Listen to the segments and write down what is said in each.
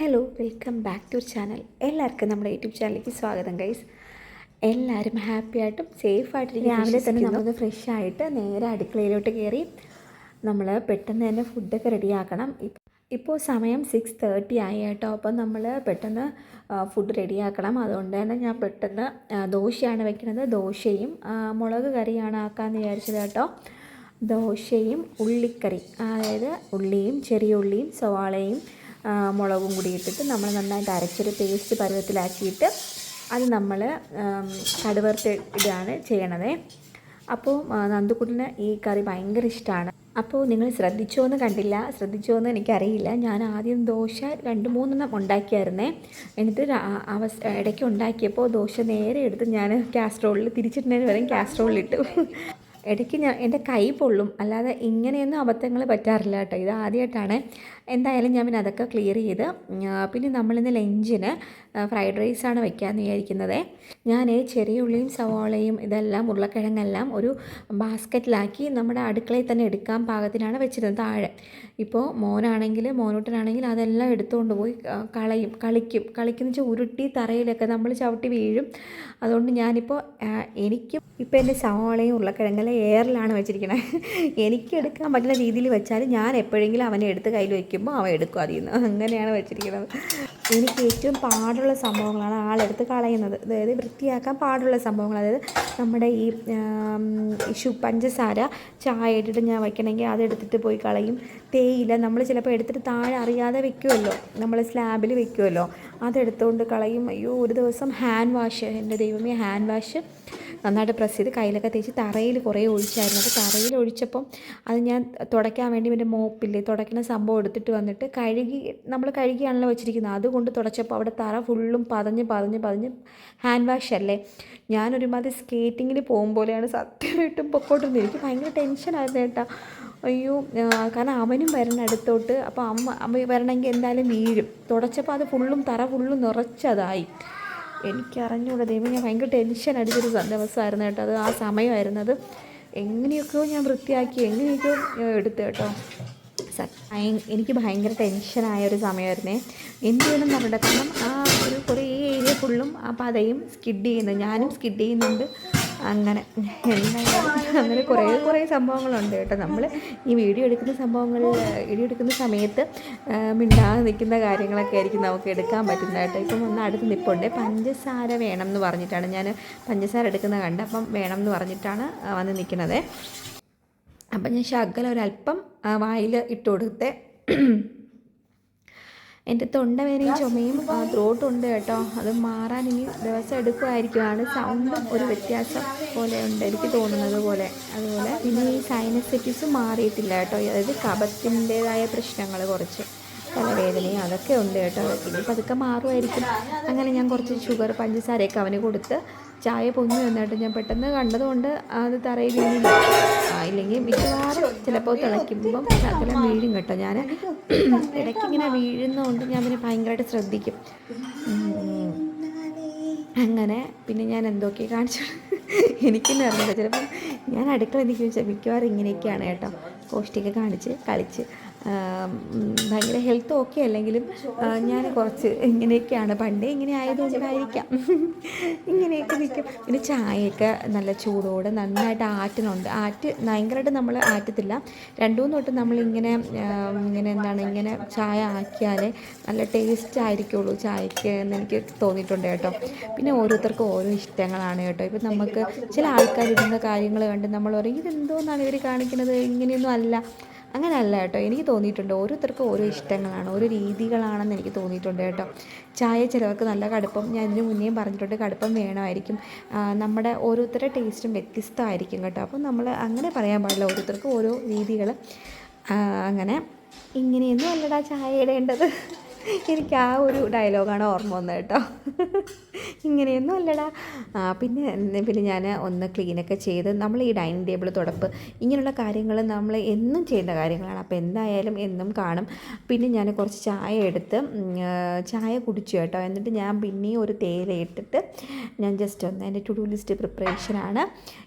Hello welcome back to channel എല്ലാവർക്കും നമ്മുടെ YouTube ചാനലിലേക്ക് സ്വാഗതം ഗൈസ് എല്ലാവരും ഹാപ്പി ആയിട്ടും സേഫ് ആയിട്ട് രാവിലെ തന്നെ നമ്മളൊന്ന് ഫ്രഷ് ആയിട്ട് നേരെ അടുക്കളയിലോട്ട് കയറി നമ്മൾ പെട്ടെന്ന് തന്നെ ഫുഡൊക്കെ റെഡിയാക്കണം ഇപ്പോൾ സമയം സിക്സ് തേർട്ടി ആയി കേട്ടോ. അപ്പം നമ്മൾ പെട്ടെന്ന് ഫുഡ് റെഡിയാക്കണം അതുകൊണ്ട് തന്നെ ഞാൻ പെട്ടെന്ന് ദോശയാണ് വെക്കുന്നത്. ദോശയും മുളക് കറിയാണ് ആക്കാമെന്ന് വിചാരിച്ചത് കേട്ടോ. ദോശയും ഉള്ളിക്കറി അതായത് ഉള്ളിയും ചെറിയ ഉള്ളിയും സവാളയും മുളകും കൂടി ഇട്ടിട്ട് നമ്മൾ നന്നായിട്ട് അരച്ചൊരു പേസ്റ്റ് പരുവത്തിലാക്കിയിട്ട് അത് നമ്മൾ കടുവർത്ത് ഇടാണ് ചെയ്യണത്. അപ്പോൾ നന്ദുക്കുട്ടിന് ഈ കറി ഭയങ്കര ഇഷ്ടമാണ് അപ്പോൾ നിങ്ങൾ ശ്രദ്ധിച്ചോ എന്ന് കണ്ടില്ല. ശ്രദ്ധിച്ചോ എന്ന് എനിക്കറിയില്ല. ഞാൻ ആദ്യം ദോശ രണ്ട് മൂന്നെണ്ണം ഉണ്ടാക്കിയായിരുന്നേ. എന്നിട്ട് അവസ് ഇടയ്ക്ക് ഉണ്ടാക്കിയപ്പോൾ ദോശ നേരെ എടുത്ത് ഞാൻ കാസ്ട്രോളിൽ തിരിച്ചിട്ടുന്നതിന് കാസ്ട്രോളിൽ കാസ്ട്രോളിലിട്ടു ഇടയ്ക്ക് ഞാൻ എന്റെ കൈ പൊള്ളും. അല്ലാതെ ഇങ്ങനെയൊന്നും അബദ്ധങ്ങൾ പറ്റാറില്ല കേട്ടോ. ഇത് ആദ്യമായിട്ടാണ് എന്തായാലും ഞാൻ പിന്നെ അതൊക്കെ ക്ലിയർ ചെയ്ത് പിന്നെ നമ്മളിന്ന് ലഞ്ചിന് ഫ്രൈഡ് റൈസാണ് വെക്കാമെന്ന് വിചാരിക്കുന്നത്. ഞാൻ ചെറിയ ഉള്ളിയും സവാളയും ഇതെല്ലാം ഉരുളക്കിഴങ്ങെല്ലാം ഒരു ബാസ്ക്കറ്റിലാക്കി നമ്മുടെ അടുക്കളയിൽ തന്നെ എടുക്കാൻ പാകത്തിനാണ് വെച്ചിരുന്നത് താഴെ. ഇപ്പോൾ മോനാണെങ്കിൽ മോനൂട്ടനാണെങ്കിൽ അതെല്ലാം എടുത്തുകൊണ്ട് പോയി കളയും കളിക്കും. കളിക്കുന്ന വെച്ചാൽ ഉരുട്ടി തറയിലൊക്കെ നമ്മൾ ചവിട്ടി വീഴും. അതുകൊണ്ട് ഞാനിപ്പോൾ എനിക്കും ഇപ്പോൾ എന്റെ സവാളയും ഉരുളക്കിഴങ്ങെല്ലാം എയറിലാണ് വെച്ചിരിക്കുന്നത് എനിക്ക് എടുക്കാൻ പറ്റുന്ന രീതിയിൽ വെച്ചാൽ ഞാൻ എപ്പോഴെങ്കിലും അവനെ എടുത്ത് കയ്യിൽ വയ്ക്കുമ്പോൾ അവൻ എടുക്കും അതിൽ നിന്ന്. അങ്ങനെയാണ് വെച്ചിരിക്കുന്നത് എനിക്ക് ഏറ്റവും പാടുള്ള സംഭവങ്ങളാണ് ആളെടുത്ത് കളയുന്നത്. അതായത് വൃത്തിയാക്കാൻ പാടുള്ള സംഭവങ്ങൾ. അതായത് നമ്മുടെ ഈ ഇഷു പഞ്ചസാര ചായ ഇട്ടിട്ട് ഞാൻ വയ്ക്കണമെങ്കിൽ അതെടുത്തിട്ട് പോയി കളയും. തേയില നമ്മൾ ചിലപ്പോൾ എടുത്തിട്ട് താഴെ അറിയാതെ വെക്കുമല്ലോ. നമ്മൾ സ്ലാബിൽ വെക്കുമല്ലോ. അതെടുത്തുകൊണ്ട് കളയും. അയ്യോ ഒരു ദിവസം ഹാൻഡ് വാഷ്. എന്റെ ദൈവമേ ഹാൻഡ് വാഷ്. നന്നായിട്ട് പ്രസ് ചെയ്ത് കയ്യിലൊക്കെ തേച്ച് തറയിൽ കുറേ ഒഴിച്ചായിരുന്നു. അപ്പോൾ തറയിൽ ഒഴിച്ചപ്പം അത് ഞാൻ തുടയ്ക്കാൻ വേണ്ടി എന്റെ മോപ്പില്ലേ തുടയ്ക്കുന്ന സംഭവം എടുത്തിട്ട് വന്നിട്ട് കഴുകി നമ്മൾ കഴുകിയാണല്ലോ വെച്ചിരിക്കുന്നത്. അതുകൊണ്ട് തുടച്ചപ്പോൾ അവിടെ തറ ഫുള്ളും പതഞ്ഞ് പതഞ്ഞ് പതഞ്ഞ് ഹാൻഡ് വാഷ് അല്ലേ? ഞാനൊരുമാതിരി സ്കേറ്റിങ്ങിന് പോകും പോലെയാണ് സത്യമായിട്ടും പൊക്കോട്ടൊന്നും എനിക്ക് ഭയങ്കര ടെൻഷനായിരുന്നു കേട്ടോ. അയ്യോ കാരണം അവനും വരണം അടുത്തോട്ട്. അപ്പോൾ അമ്മ അമ്മ വരണമെങ്കിൽ എന്തായാലും വീഴും. തുടച്ചപ്പോൾ അത് ഫുള്ളും തറ ഫുള്ളും നിറച്ചതായി. എനിക്കറിഞ്ഞൂടാ ദൈവം ഞാൻ ഭയങ്കര ടെൻഷൻ അടിച്ചൊരു ദിവസമായിരുന്നു കേട്ടോ. അത് ആ സമയമായിരുന്നത്. എങ്ങനെയൊക്കെയോ ഞാൻ വൃത്തിയാക്കി എങ്ങനെയൊക്കെയോ എടുത്തു കേട്ടോ. എനിക്ക് ഭയങ്കര ടെൻഷനായ ഒരു സമയമായിരുന്നേ. എന്ത് വേണം നമ്മുടെ കാരണം ആ ഒരു കുറേ ഏരിയ ഫുള്ളും ആ പതയും സ്കിഡ് ചെയ്യുന്നു. ഞാനും സ്കിഡ് ചെയ്യുന്നുണ്ട്. അങ്ങനെ എന്തായാലും അങ്ങനെ കുറേ കുറേ സംഭവങ്ങളുണ്ട് കേട്ടോ. നമ്മൾ ഈ വീഡിയോ എടുക്കുന്ന സംഭവങ്ങൾ വീഡിയോ എടുക്കുന്ന സമയത്ത് മിണ്ടാതെ നിൽക്കുന്ന കാര്യങ്ങളൊക്കെ ആയിരിക്കും നമുക്ക് എടുക്കാൻ പറ്റുന്നത് കേട്ടോ. ഇപ്പം ഒന്ന് അടുത്ത് നിൽപ്പുണ്ട് പഞ്ചസാര വേണം എന്ന് പറഞ്ഞിട്ടാണ് ഞാൻ പഞ്ചസാര എടുക്കുന്ന കണ്ട് അപ്പം വേണം എന്ന് പറഞ്ഞിട്ടാണ് വന്ന് നിൽക്കുന്നത്. അപ്പം ഞാൻ ശകലം ഒരല്പം വായിൽ ഇട്ട് കൊടുത്തേ. എന്റെ തൊണ്ട തൊണ്ടവേദനയും ചുമയും ത്രോട്ടും ഉണ്ട് കേട്ടോ. അത് മാറാൻ ഇനി ദിവസം എടുക്കുമായിരിക്കുമാണ് സൗണ്ടും ഒരു വ്യത്യാസം പോലെ ഉണ്ട് എനിക്ക് തോന്നുന്നത് പോലെ. അതുപോലെ പിന്നെ ഈ സൈനസൈറ്റിസ് മാറിയിട്ടില്ല കേട്ടോ. അതായത് കപത്തിന്റെതായ പ്രശ്നങ്ങൾ കുറച്ച് തലവേദനയും അതൊക്കെ ഉണ്ട് കേട്ടോ. ഇനി പതുക്കെ മാറുമായിരിക്കും അങ്ങനെ ഞാൻ കുറച്ച് ഷുഗർ പഞ്ചസാരയൊക്കെ അവന് കൊടുത്ത് ചായ പൊങ്ങി വന്നിട്ട്. ഞാൻ പെട്ടെന്ന് കണ്ടതുകൊണ്ട് അത് തറയിൽ വീണില്ല. ആ, ഇല്ലെങ്കിൽ മിക്കവാറും ചിലപ്പോൾ തിളയ്ക്കുമ്പം ശകലം വീഴും കേട്ടോ ഞാൻ ഇടയ്ക്ക് ഇങ്ങനെ വീഴുന്നതുകൊണ്ട് ഞാൻ പിന്നെ ഭയങ്കരമായിട്ട് ശ്രദ്ധിക്കും. അങ്ങനെ പിന്നെ ഞാൻ എന്തൊക്കെ കാണിച്ചു? എനിക്കെന്നെ അറിയില്ല ചിലപ്പം ഞാൻ അടുക്കള എനിക്ക് മിക്കവാറും ഇങ്ങനെയൊക്കെയാണ് കേട്ടോ. കോഷ്ടിക്ക് കാണിച്ച് കളിച്ച്. ഭയങ്കര ഹെൽത്ത് ഓക്കെ അല്ലെങ്കിലും ഞാൻ കുറച്ച് ഇങ്ങനെയൊക്കെയാണ്. പണ്ടേ ഇങ്ങനെ ആയതുകൊണ്ടായിരിക്കാം. ഇങ്ങനെയൊക്കെ നിൽക്കും. പിന്നെ ചായയൊക്കെ നല്ല ചൂടോടെ നന്നായിട്ട് ആറ്റണുണ്ട് ആറ്റ് ഭയങ്കരമായിട്ട് നമ്മൾ ആറ്റത്തില്ല. രണ്ടു മൂന്ന് തൊട്ട് നമ്മളിങ്ങനെ ഇങ്ങനെ എന്താണ് ഇങ്ങനെ ചായ ആക്കിയാലേ നല്ല ടേസ്റ്റ് ആയിരിക്കുള്ളൂ ചായക്ക് എന്ന് എനിക്ക് തോന്നിയിട്ടുണ്ട് കേട്ടോ. പിന്നെ ഓരോരുത്തർക്കും ഓരോ ഇഷ്ടങ്ങളാണ് കേട്ടോ. ഇപ്പം നമുക്ക് ചില ആൾക്കാർ ഇടുന്ന കാര്യങ്ങൾ കണ്ട് നമ്മൾ പറയും ഇതെന്തോന്നാണ് ഇവർ കാണിക്കുന്നത്? ഇങ്ങനെയൊന്നും അല്ല. അങ്ങനെ അല്ല കേട്ടോ. എനിക്ക് തോന്നിയിട്ടുണ്ട് ഓരോരുത്തർക്കും ഓരോ ഇഷ്ടങ്ങളാണ് ഓരോ രീതികളാണെന്ന് എനിക്ക് തോന്നിയിട്ടുണ്ട് കേട്ടോ. ചായ ചിലവർക്ക് നല്ല കടുപ്പം ഞാൻ ഇതിന് മുന്നേയും പറഞ്ഞിട്ടുണ്ട് കടുപ്പം വേണമായിരിക്കും. നമ്മുടെ ഓരോരുത്തരുടെ ടേസ്റ്റും വ്യത്യസ്തമായിരിക്കും കേട്ടോ. അപ്പം നമ്മൾ അങ്ങനെ പറയാൻ പാടില്ല ഓരോരുത്തർക്കും ഓരോ രീതികൾ അങ്ങനെ ഇങ്ങനെയൊന്നും അല്ലടാ ചായ ഇടേണ്ടത്. എനിക്ക് ആ ഒരു ഡയലോഗാണ് ഓർമ്മ വന്നത് കേട്ടോ. ഇങ്ങനെയൊന്നും അല്ലടാ. പിന്നെ പിന്നെ ഞാൻ ഒന്ന് ക്ലീനൊക്കെ ചെയ്ത് നമ്മൾ ഈ ഡൈനിങ് ടേബിൾ തുടപ്പ് ഇങ്ങനെയുള്ള കാര്യങ്ങൾ നമ്മൾ എന്നും ചെയ്യുന്ന കാര്യങ്ങളാണ്. അപ്പോൾ എന്തായാലും എന്നും കാണും. പിന്നെ ഞാൻ കുറച്ച് ചായ എടുത്ത് ചായ കുടിച്ചു കേട്ടോ. എന്നിട്ട് ഞാൻ പിന്നെയും ഒരു തേയില ഇട്ടിട്ട് ഞാൻ ജസ്റ്റ് ഒന്ന് എന്റെ ടു ഡു ലിസ്റ്റ് പ്രിപ്പറേഷനാണ്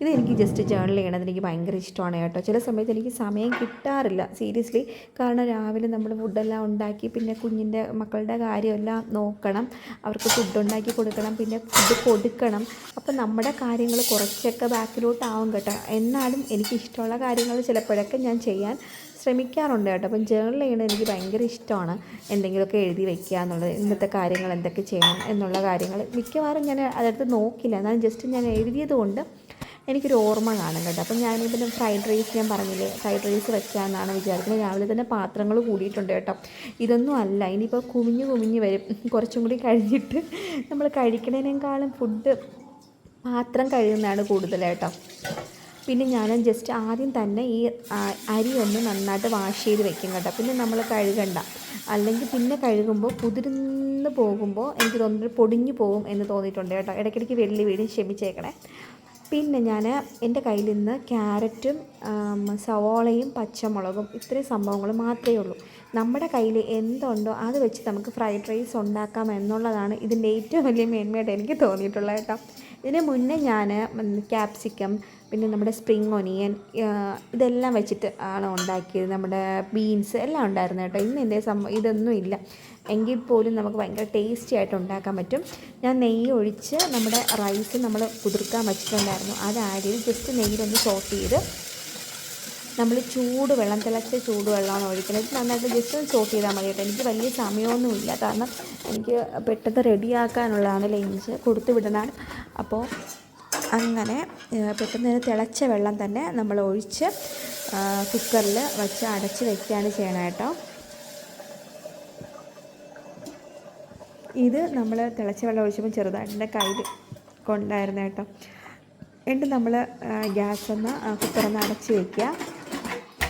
ഇത് എനിക്ക് ജസ്റ്റ് ജേണൽ ചെയ്യണത് എനിക്ക് ഭയങ്കര ഇഷ്ടമാണ് കേട്ടോ. ചില സമയത്ത് എനിക്ക് സമയം കിട്ടാറില്ല. സീരിയസ്ലി കാരണം രാവിലെ നമ്മൾ ഫുഡെല്ലാം ഉണ്ടാക്കി പിന്നെ കുഞ്ഞിന്റെ എന്റെ മക്കളുടെ കാര്യമെല്ലാം നോക്കണം. അവർക്ക് ഫുഡ് ഉണ്ടാക്കി കൊടുക്കണം പിന്നെ ഫുഡ് കൊടുക്കണം. അപ്പം നമ്മുടെ കാര്യങ്ങൾ കുറച്ചൊക്കെ ബാക്കിലോട്ടാവും കേട്ടോ. എന്നാലും എനിക്ക് ഇഷ്ടമുള്ള കാര്യങ്ങൾ ചിലപ്പോഴൊക്കെ ഞാൻ ചെയ്യാൻ ശ്രമിക്കാറുണ്ട് കേട്ടോ. അപ്പം ജേണൽ ചെയ്യണത് എനിക്ക് ഭയങ്കര ഇഷ്ടമാണ്. എന്തെങ്കിലുമൊക്കെ എഴുതി വെക്കുക എന്നുള്ളത് ഇന്നത്തെ കാര്യങ്ങൾ എന്തൊക്കെ ചെയ്യണം എന്നുള്ള കാര്യങ്ങൾ മിക്കവാറും ഞാൻ അതെടുത്ത് നോക്കില്ല. എന്നാലും ജസ്റ്റ് ഞാൻ എഴുതിയത് കൊണ്ട് എനിക്കൊരു ഓർമ്മ കാണും കേട്ടോ. അപ്പം പിന്നെ ഫ്രൈഡ് റൈസ് ഞാൻ പറഞ്ഞില്ലേ ഫ്രൈഡ് റൈസ് വെക്കാമെന്നാണ് വിചാരിക്കുന്നത്. രാവിലെ തന്നെ പാത്രങ്ങൾ കൂടിയിട്ടുണ്ട് കേട്ടോ. ഇതൊന്നും അല്ല ഇനിയിപ്പോൾ കുമിഞ്ഞ് കുമിഞ്ഞ് വരും. കുറച്ചും കൂടി കഴിഞ്ഞിട്ട് നമ്മൾ കഴിക്കണേനേക്കാളും ഫുഡ് പാത്രം കഴുകുന്നതാണ് കൂടുതൽ കേട്ടോ. പിന്നെ ഞാൻ ജസ്റ്റ് ആദ്യം തന്നെ ഈ അരി ഒന്ന് നന്നായിട്ട് വാഷ് ചെയ്ത് വെക്കും കേട്ടോ. പിന്നെ നമ്മൾ കഴുകണ്ട. അല്ലെങ്കിൽ പിന്നെ കഴുകുമ്പോൾ കുതിർന്ന് പോകുമ്പോൾ എനിക്ക് തോന്നുന്നത് പൊടിഞ്ഞു പോകും എന്ന് തോന്നിയിട്ടുണ്ട് കേട്ടോ. ഇടയ്ക്കിടയ്ക്ക് വെള്ളി വീടും ക്ഷമിച്ചേക്കണേ. പിന്നെ ഞാൻ എന്റെ കയ്യിൽ നിന്ന് ക്യാരറ്റും സവോളയും പച്ചമുളകും ഇത്രയും സംഭവങ്ങൾ മാത്രമേ ഉള്ളൂ. നമ്മുടെ കയ്യിൽ എന്തുണ്ടോ അത് വെച്ച് നമുക്ക് ഫ്രൈഡ് റൈസ് ഉണ്ടാക്കാം എന്നുള്ളതാണ് ഇതിന്റെ ഏറ്റവും വലിയ മേന്മയായിട്ട് എനിക്ക് തോന്നിയിട്ടുള്ളത് കേട്ടോ. ഇതിന് മുന്നേ ഞാൻ ക്യാപ്സിക്കം പിന്നെ നമ്മുടെ സ്പ്രിങ് ഒനിയൻ ഇതെല്ലാം വെച്ചിട്ട് ആണ് ഉണ്ടാക്കിയത്. നമ്മുടെ ബീൻസ് എല്ലാം ഉണ്ടായിരുന്നു കേട്ടോ. ഇന്ന് എന്റെ സംഭവം ഇതൊന്നും ഇല്ല. എങ്കിൽ പോലും നമുക്ക് ഭയങ്കര ടേസ്റ്റി ആയിട്ട് ഉണ്ടാക്കാൻ പറ്റും. ഞാൻ നെയ്യ് ഒഴിച്ച് നമ്മുടെ റൈസ് നമ്മൾ കുതിർക്കാൻ വെച്ചിട്ടുണ്ടായിരുന്നു. അത് ആഡ് ചെയ്ത് ജസ്റ്റ് നെയ്യിലൊന്ന് സോട്ട് ചെയ്ത് നമ്മൾ ചൂട് വെള്ളം തിളച്ച ചൂട് വെള്ളമാണ് ഒഴിക്കുന്നത്. നന്നായിട്ട് ജസ്റ്റ് ഒന്ന് സോട്ട് ചെയ്താൽ മതി കേട്ടോ. എനിക്ക് വലിയ സമയമൊന്നുമില്ല കാരണം എനിക്ക് പെട്ടെന്ന് റെഡിയാക്കാനുള്ളതാണ് ലഞ്ച് കൊടുത്തു വിടുന്നതാണ്. അപ്പോൾ അങ്ങനെ പെട്ടെന്ന് തന്നെ തിളച്ച വെള്ളം തന്നെ നമ്മൾ ഒഴിച്ച് കുക്കറിൽ വച്ച് അടച്ച് വെക്കുകയാണ് ചെയ്യണം കേട്ടോ. ഇത് നമ്മൾ തിളച്ച വെള്ളം ഒഴിച്ചപ്പോൾ ചെറുതായിട്ട് എന്റെ കയ്യിൽ കൊണ്ടായിരുന്നു കേട്ടോ. എന്നിട്ട് നമ്മൾ ഗ്യാസ് ഒന്ന് കുക്കറൊന്ന് അടച്ച് വയ്ക്കുക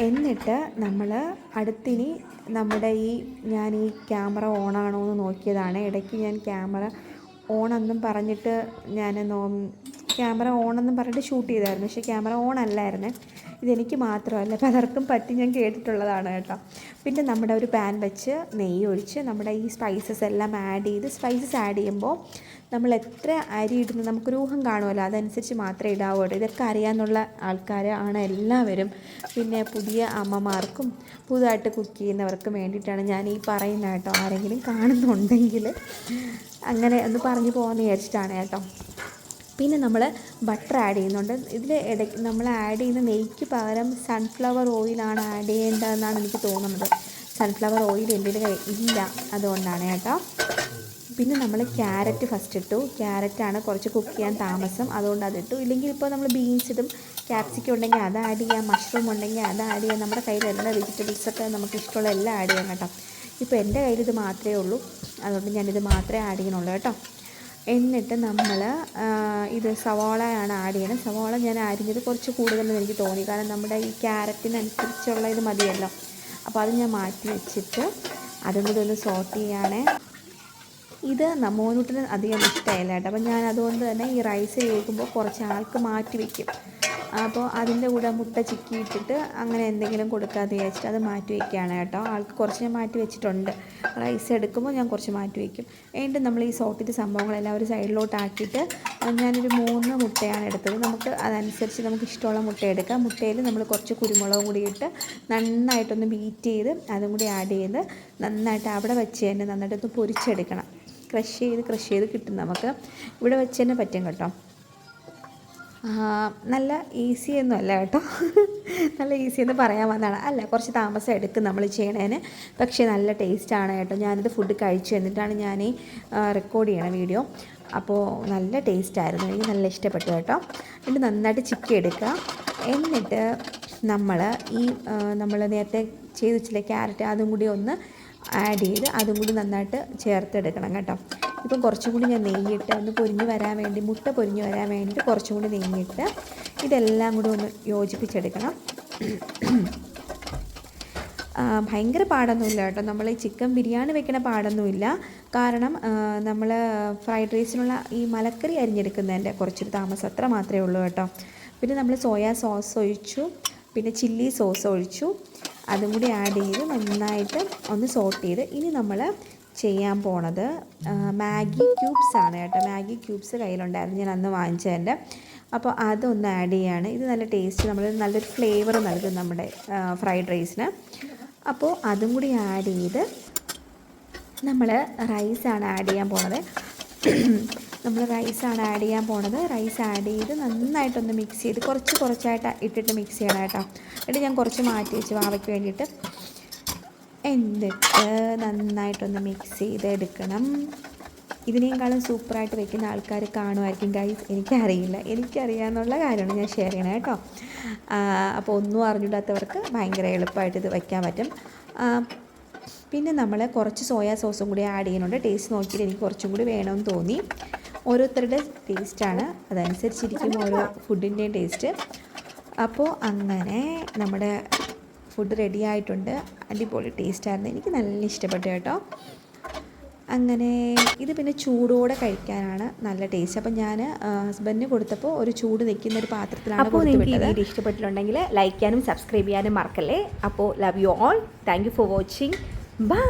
എന്നിട്ട് നമ്മൾ അടുത്തിനി നമ്മുടെ ഈ ഞാൻ ഈ ക്യാമറ ഓണാണോ എന്ന് നോക്കിയതാണ്. ഇടയ്ക്ക് ഞാൻ ക്യാമറ ഓണെന്നും പറഞ്ഞിട്ട് ഞാൻ നോ ക്യാമറ ഓണെന്നും പറഞ്ഞിട്ട് ഷൂട്ട് ചെയ്തായിരുന്നു. പക്ഷേ ക്യാമറ ഓൺ അല്ലായിരുന്നേ ഇതെനിക്ക് മാത്രമല്ല പലർക്കും പറ്റി ഞാൻ കേട്ടിട്ടുള്ളതാണ് കേട്ടോ. പിന്നെ നമ്മുടെ ഒരു പാൻ വെച്ച് നെയ്യ് ഒഴിച്ച് നമ്മുടെ ഈ സ്പൈസസ് എല്ലാം ആഡ് ചെയ്ത് സ്പൈസസ് ആഡ് ചെയ്യുമ്പോൾ നമ്മൾ എത്ര അരി ഇടുന്നു നമുക്ക് രൂഹം കാണുമല്ലോ. അതനുസരിച്ച് മാത്രമേ ഇടാവുള്ളൂ ഇതൊക്കെ അറിയാമെന്നുള്ള ആൾക്കാർ ആണ് എല്ലാവരും. പിന്നെ പുതിയ അമ്മമാർക്കും പുതുതായിട്ട് കുക്ക് ചെയ്യുന്നവർക്കും വേണ്ടിയിട്ടാണ് ഞാൻ ഈ പറയുന്നത് കേട്ടോ. ആരെങ്കിലും കാണുന്നുണ്ടെങ്കിൽ അങ്ങനെ ഒന്ന് പറഞ്ഞു പോകാമെന്ന് വിചാരിച്ചിട്ടാണ് കേട്ടോ. പിന്നെ നമ്മൾ ബട്ടർ ആഡ് ചെയ്യുന്നുണ്ട്. ഇതിൽ ഇടയ്ക്ക് നമ്മൾ ആഡ് ചെയ്യുന്ന നെയ്ക്ക് പകരം സൺഫ്ലവർ ഓയിലാണ് ആഡ് ചെയ്യേണ്ടതെന്നാണ് എനിക്ക് തോന്നുന്നത്. സൺഫ്ലവർ ഓയിൽ എന്റെ ഇല്ല അതുകൊണ്ടാണ് കേട്ടോ. പിന്നെ നമ്മൾ ക്യാരറ്റ് ഫസ്റ്റ് ഇട്ടു. ക്യാരറ്റാണ് കുറച്ച് കുക്ക് ചെയ്യാൻ താമസം. അതുകൊണ്ട് അതിട്ടു ഇല്ലെങ്കിൽ ഇപ്പോൾ നമ്മൾ ബീൻസ് ഇടും. ക്യാപ്സിക്കം ഉണ്ടെങ്കിൽ അത് ആഡ് ചെയ്യാം. മഷ്റൂം ഉണ്ടെങ്കിൽ അത് ആഡ് ചെയ്യാം. നമ്മുടെ കയ്യിൽ എല്ലാ വെജിറ്റബിൾസൊക്കെ നമുക്ക് ഇഷ്ടമുള്ള എല്ലാം ആഡ് ചെയ്യാം കേട്ടോ. ഇപ്പോൾ എന്റെ കയ്യിൽ ഇത് മാത്രമേ ഉള്ളൂ. അതുകൊണ്ട് ഞാനിത് മാത്രമേ ആഡ് ചെയ്യണുള്ളൂ കേട്ടോ. എന്നിട്ട് നമ്മൾ ഇത് സവാളയാണ് ആഡ് ചെയ്യണം സവാള ഞാൻ അരിഞ്ഞത് കുറച്ച് കൂടുതലെന്ന് എനിക്ക് തോന്നി. കാരണം നമ്മുടെ ഈ ക്യാരറ്റിനനുസരിച്ചുള്ള ഇത് മതിയല്ലോ. അപ്പോൾ അത് ഞാൻ മാറ്റി വെച്ചിട്ട് അതും കൂടി ഒന്ന് സോട്ട് ചെയ്യാണേ. ഇത് മോനൂട്ടിന് അധികം ഇഷ്ടമായില്ല കേട്ടോ. അപ്പോൾ ഞാൻ അതുകൊണ്ട് തന്നെ ഈ റൈസ് കേൾക്കുമ്പോൾ കുറച്ച് ആൾക്ക് മാറ്റി വയ്ക്കും അപ്പോൾ അതിന്റെ കൂടെ മുട്ട ചിക്കി ഇട്ടിട്ട് അങ്ങനെ എന്തെങ്കിലും കൊടുക്കാതെ വിചാരിച്ചിട്ട് അത് മാറ്റി വയ്ക്കുകയാണ് കേട്ടോ. ആൾക്ക് കുറച്ച് ഞാൻ മാറ്റി വെച്ചിട്ടുണ്ട്. റൈസ് എടുക്കുമ്പോൾ ഞാൻ കുറച്ച് മാറ്റി വയ്ക്കും എന്നിട്ട് നമ്മൾ ഈ സോട്ടിന്റെ സംഭവങ്ങളെല്ലാം ഒരു സൈഡിലോട്ട് ആക്കിയിട്ട് ഞാനൊരു മൂന്ന് മുട്ടയാണ് എടുത്തത്. നമുക്ക് അതനുസരിച്ച് നമുക്ക് ഇഷ്ടമുള്ള മുട്ട എടുക്കാം. മുട്ടയിൽ നമ്മൾ കുറച്ച് കുരുമുളകും കൂടി ഇട്ട് നന്നായിട്ടൊന്ന് ബീറ്റ് ചെയ്ത് അതും കൂടി ആഡ് ചെയ്ത് നന്നായിട്ട് അവിടെ വെച്ച് തന്നെ നന്നായിട്ടൊന്ന് പൊരിച്ചെടുക്കണം. ക്രഷ് ചെയ്ത് ക്രഷ് ചെയ്ത് കിട്ടും നമുക്ക്. ഇവിടെ വെച്ച് തന്നെ പറ്റും കേട്ടോ. നല്ല ഈസി ഒന്നും അല്ല കേട്ടോ. നല്ല ഈസി എന്ന് പറയാൻ വന്നതാണ്. അല്ല കുറച്ച് താമസം എടുക്കും നമ്മൾ ചെയ്യണേന്. പക്ഷേ നല്ല ടേസ്റ്റാണ് കേട്ടോ. ഞാനിത് ഫുഡ് കഴിച്ചു എന്നിട്ടാണ് ഞാൻ റെക്കോർഡ് ചെയ്യണ വീഡിയോ അപ്പോൾ നല്ല ടേസ്റ്റായിരുന്നു എനിക്ക് നല്ല ഇഷ്ടപ്പെട്ടു കേട്ടോ. എന്നിട്ട് നന്നായിട്ട് ചിക്കി എടുക്കുക. എന്നിട്ട് നമ്മൾ ഈ നമ്മൾ നേരത്തെ ചെയ്ത് വെച്ചില്ല ക്യാരറ്റ് അതും കൂടി ഒന്ന് ആഡ് ചെയ്ത് അതും കൂടി നന്നായിട്ട് ചേർത്തെടുക്കണം കേട്ടോ. ഇപ്പം കുറച്ചും കൂടി ഞാൻ നെയ്യിട്ട് ഒന്ന് പൊരിഞ്ഞ് വരാൻ വേണ്ടി മുട്ട പൊരിഞ്ഞ് വരാൻ വേണ്ടിയിട്ട് കുറച്ചും കൂടി നെയ്യിട്ട് ഇതെല്ലാം കൂടി ഒന്ന് യോജിപ്പിച്ചെടുക്കണം. ഭയങ്കര പാടൊന്നുമില്ല കേട്ടോ. നമ്മൾ ഈ ചിക്കൻ ബിരിയാണി വെക്കണ പാടൊന്നുമില്ല. കാരണം നമ്മൾ ഫ്രൈഡ് റൈസിനുള്ള ഈ മലക്കറി അരിഞ്ഞെടുക്കുന്നതിന്റെ കുറച്ചൊരു താമസം അത്ര മാത്രമേ ഉള്ളൂ കേട്ടോ. പിന്നെ നമ്മൾ സോയാ സോസ് ഒഴിച്ചു പിന്നെ ചില്ലി സോസ് ഒഴിച്ചു. അതും കൂടി ആഡ് ചെയ്ത് നന്നായിട്ട് ഒന്ന് സോട്ട് ചെയ്ത് ഇനി നമ്മൾ ചെയ്യാൻ പോണത്. മാഗി ക്യൂബ്സ് ആണ് കേട്ടോ. മാഗി ക്യൂബ്സ് കയ്യിലുണ്ടായിരുന്നു. ഞാൻ അന്ന് വാങ്ങിച്ചതിന്റെ അപ്പോൾ അതൊന്ന് ആഡ് ചെയ്യാണ്. ഇത് നല്ല ടേസ്റ്റ് നമ്മൾ നല്ലൊരു ഫ്ലേവർ നൽകും നമ്മുടെ ഫ്രൈഡ് റൈസിന് അപ്പോൾ അതും കൂടി ആഡ് ചെയ്ത് നമ്മൾ റൈസാണ് ആഡ് ചെയ്യാൻ പോണത്. നമ്മൾ റൈസാണ് ആഡ് ചെയ്യാൻ പോണത്. റൈസ് ആഡ് ചെയ്ത് നന്നായിട്ടൊന്ന് മിക്സ് ചെയ്ത് കുറച്ച് കുറച്ചായിട്ട് ഇട്ടിട്ട് മിക്സ് ചെയ്യണം കേട്ടോ. എന്നിട്ട് ഞാൻ കുറച്ച് മാറ്റി വെച്ച് വാവയ്ക്ക് വേണ്ടിയിട്ട്. എന്നിട്ട് നന്നായിട്ടൊന്ന് മിക്സ് ചെയ്ത് എടുക്കണം ഇതിനേക്കാളും സൂപ്പറായിട്ട് വെക്കുന്ന ആൾക്കാർ കാണുമായിരിക്കും ഗൈസ് എനിക്കറിയില്ല. എനിക്കറിയാമെന്നുള്ള കാര്യമാണ് ഞാൻ ഷെയർ ചെയ്യണം കേട്ടോ. അപ്പോൾ ഒന്നും അറിഞ്ഞിടാത്തവർക്ക് ഭയങ്കര എളുപ്പമായിട്ട് ഇത് വയ്ക്കാൻ പറ്റും. പിന്നെ നമ്മൾ കുറച്ച് സോയാ സോസും കൂടി ആഡ് ചെയ്യുന്നുണ്ട്. ടേസ്റ്റ് നോക്കിയിട്ട് എനിക്ക് കുറച്ചും കൂടി വേണമെന്ന് തോന്നി. ഓരോരുത്തരുടെ ടേസ്റ്റാണ് അതനുസരിച്ചിരിക്കും ഓരോ ഫുഡിന്റെയും ടേസ്റ്റ് അപ്പോൾ അങ്ങനെ നമ്മുടെ ഫുഡ് റെഡി ആയിട്ടുണ്ട്. അടിപൊളി ടേസ്റ്റായിരുന്നു എനിക്ക് നല്ല ഇഷ്ടപ്പെട്ടു കേട്ടോ. അങ്ങനെ ഇത് പിന്നെ ചൂടോടെ കഴിക്കാനാണ് നല്ല ടേസ്റ്റ് അപ്പം ഞാൻ ഹസ്ബൻഡിന് കൊടുത്തപ്പോൾ ഒരു ചൂട് നിൽക്കുന്ന ഒരു പാത്രത്തിലാണ് അപ്പോൾ നിങ്ങൾക്ക് വീഡിയോ ഇഷ്ടപ്പെട്ടിട്ടുണ്ടെങ്കിൽ ലൈക്ക് ചെയ്യാനും സബ്സ്ക്രൈബ് ചെയ്യാനും മറക്കല്ലേ. അപ്പോൾ love you all thank you for watching bye